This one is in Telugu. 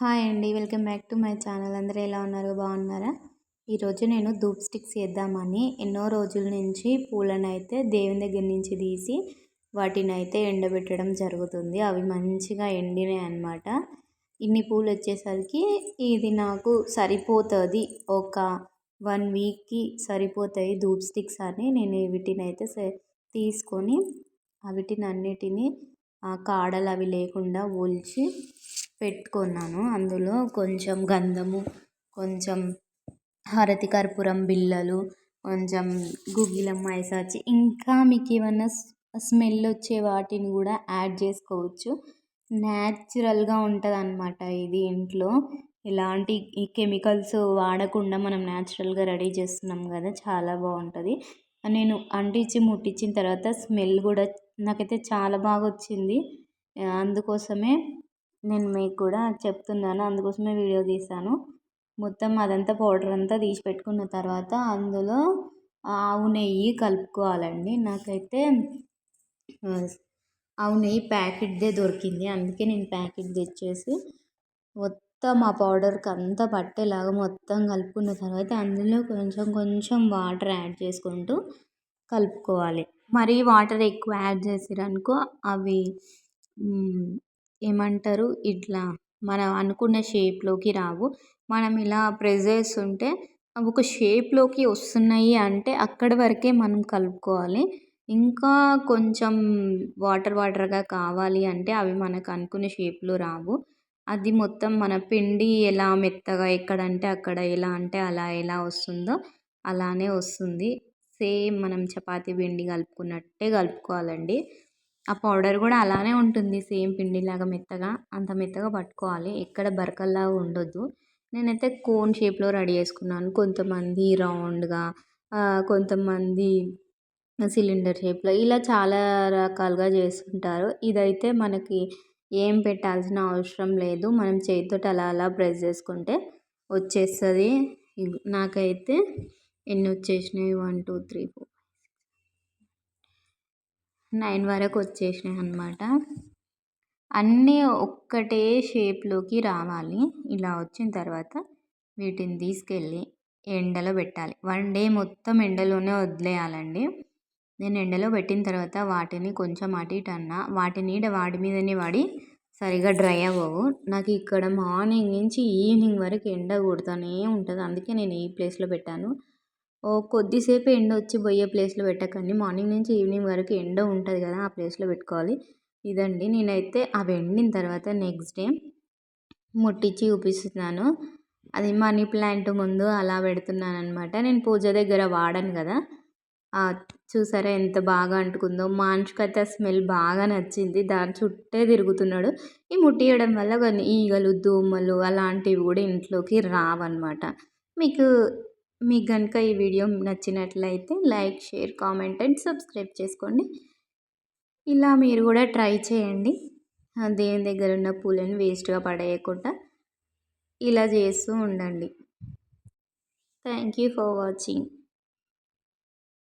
హాయ్ అండి welcome back to my channel. అందరూ ఎలా ఉన్నారు? బాగున్నారా? ఈరోజు నేను ధూప్ స్టిక్స్ చేద్దామని ఎన్నో రోజుల నుంచి పూలను అయితే దేవుని దగ్గర నుంచి తీసి వాటిని అయితే ఎండబెట్టడం జరుగుతుంది. అవి మంచిగా ఎండినాయి అనమాట ఇన్ని పూలు వచ్చేసరికి ఇది నాకు సరిపోతుంది. ఒక వన్ వీక్కి సరిపోతాయి ధూప్ స్టిక్స్ అని నేను వీటిని అయితే తీసుకొని వీటిని అన్నిటినీ కాడలు అవి లేకుండా ఒలిచి పెట్టుకున్నాను. అందులో కొంచెం గంధము కొంచెం హారతి కర్పూరం బిళ్ళలు కొంచెం గుగ్గిలం మైసాచి ఇంకా మీకు ఏమన్నా స్మెల్ వచ్చే వాటిని కూడా యాడ్ చేసుకోవచ్చు. న్యాచురల్గా ఉంటుంది అనమాట ఇది ఇంట్లో. ఎలాంటి ఈ కెమికల్స్ వాడకుండా మనం న్యాచురల్గా రెడీ చేస్తున్నాం కదా చాలా బాగుంటుంది. నేను అంటించి ముట్టించిన తర్వాత స్మెల్ కూడా నాకైతే చాలా బాగా వచ్చింది. అందుకోసమే నేను మీకు కూడా చెప్తున్నాను. అందుకోసమే వీడియో తీశాను. మొత్తం అదంతా పౌడర్ అంతా తీసి పెట్టుకున్న తర్వాత అందులో ఆవు నెయ్యి కలుపుకోవాలండి. నాకైతే ఆవు నెయ్యి ప్యాకెట్దే దొరికింది. అందుకే నేను ప్యాకెట్ తెచ్చేసి మొత్తం ఆ పౌడర్కి అంతా పట్టేలాగా మొత్తం కలుపుకున్న తర్వాత అందులో కొంచెం కొంచెం వాటర్ యాడ్ చేసుకుంటూ కలుపుకోవాలి. మరీ వాటర్ ఎక్కువ యాడ్ చేసిరనుకో అవి ఏమంటారు? ఇట్లా మనం అనుకున్న షేప్లోకి రావు. మనం ఇలా ప్రెస్ చేస్తుంటే అవి ఒక షేప్లోకి వస్తున్నాయి అంటే అక్కడి వరకే మనం కలుపుకోవాలి. ఇంకా కొంచెం వాటర్ వాటర్గా కావాలి అంటే అవి మనకు అనుకున్న షేప్లో రావు. అది మొత్తం మన పిండి ఎలా మెత్తగా ఎక్కడంటే అక్కడ ఎలా అంటే అలా ఎలా వస్తుందో అలానే వస్తుంది. సేమ్ మనం చపాతీ పిండి కలుపుకున్నట్టే కలుపుకోవాలండి. ఆ పౌడర్ కూడా అలానే ఉంటుంది సేమ్ పిండిలాగా మెత్తగా. అంత మెత్తగా పట్టుకోవాలి. ఎక్కడ బరకల్లాగా ఉండొద్దు. నేనైతే కోన్ షేప్లో రెడీ చేసుకున్నాను. కొంతమంది రౌండ్గా కొంతమంది సిలిండర్ షేప్లో ఇలా చాలా రకాలుగా చేస్తుంటారు. ఇదైతే మనకి ఏం పెట్టాల్సిన అవసరం లేదు. మనం చేతితో అలా అలా ప్రెస్ చేసుకుంటే వచ్చేస్తుంది. నాకైతే ఎన్ని వచ్చేసినాయి? One two three four. Nine వరకు వచ్చేసినాయి అనమాట అన్నీ ఒక్కటే షేప్లోకి రావాలి. ఇలా వచ్చిన తర్వాత వీటిని తీసుకెళ్ళి ఎండలో పెట్టాలి. వన్ డే మొత్తం ఎండలోనే వదిలేయాలండి. నేను ఎండలో పెట్టిన తర్వాత వాటిని కొంచెం అటు ఇటు అన్నా వాటి నీడ వాటి మీదనే పడి సరిగా డ్రై అవ్వవు. నాకు ఇక్కడ మార్నింగ్ నుంచి ఈవినింగ్ వరకు ఎండ కొడుతూనే ఉంటుంది. అందుకే నేను ఈ ప్లేస్లో పెట్టాను. కొద్దిసేపు ఎండ వచ్చి పోయే ప్లేస్లో పెట్టకండి. మార్నింగ్ నుంచి ఈవినింగ్ వరకు ఎండ ఉంటుంది కదా ఆ ప్లేస్లో పెట్టుకోవాలి. ఇదండి. నేనైతే అవి ఎండిన తర్వాత నెక్స్ట్ డే ముట్టించి చూపిస్తున్నాను. అది మనీ ప్లాంట్ ముందు అలా పెడుతున్నాను అనమాట నేను పూజ దగ్గర వాడను కదా. చూసారా ఎంత బాగా అంటుకుందో. మాంచుకైతే స్మెల్ బాగా నచ్చింది. దాని చుట్టే తిరుగుతున్నాడు. ఈ ముట్టియడం వల్ల కొన్ని ఈగలు దోమలు అలాంటివి కూడా ఇంట్లోకి రావన్నమాట. మీకు మీకు కనుక ఈ వీడియో నచ్చినట్లయితే like share comment and subscribe చేసుకోండి. ఇలా మీరు కూడా ట్రై చేయండి. దేవుని దగ్గర ఉన్న పూలను వేస్ట్గా పడేయకుండా ఇలా చేస్తూ ఉండండి. Thank you for watching.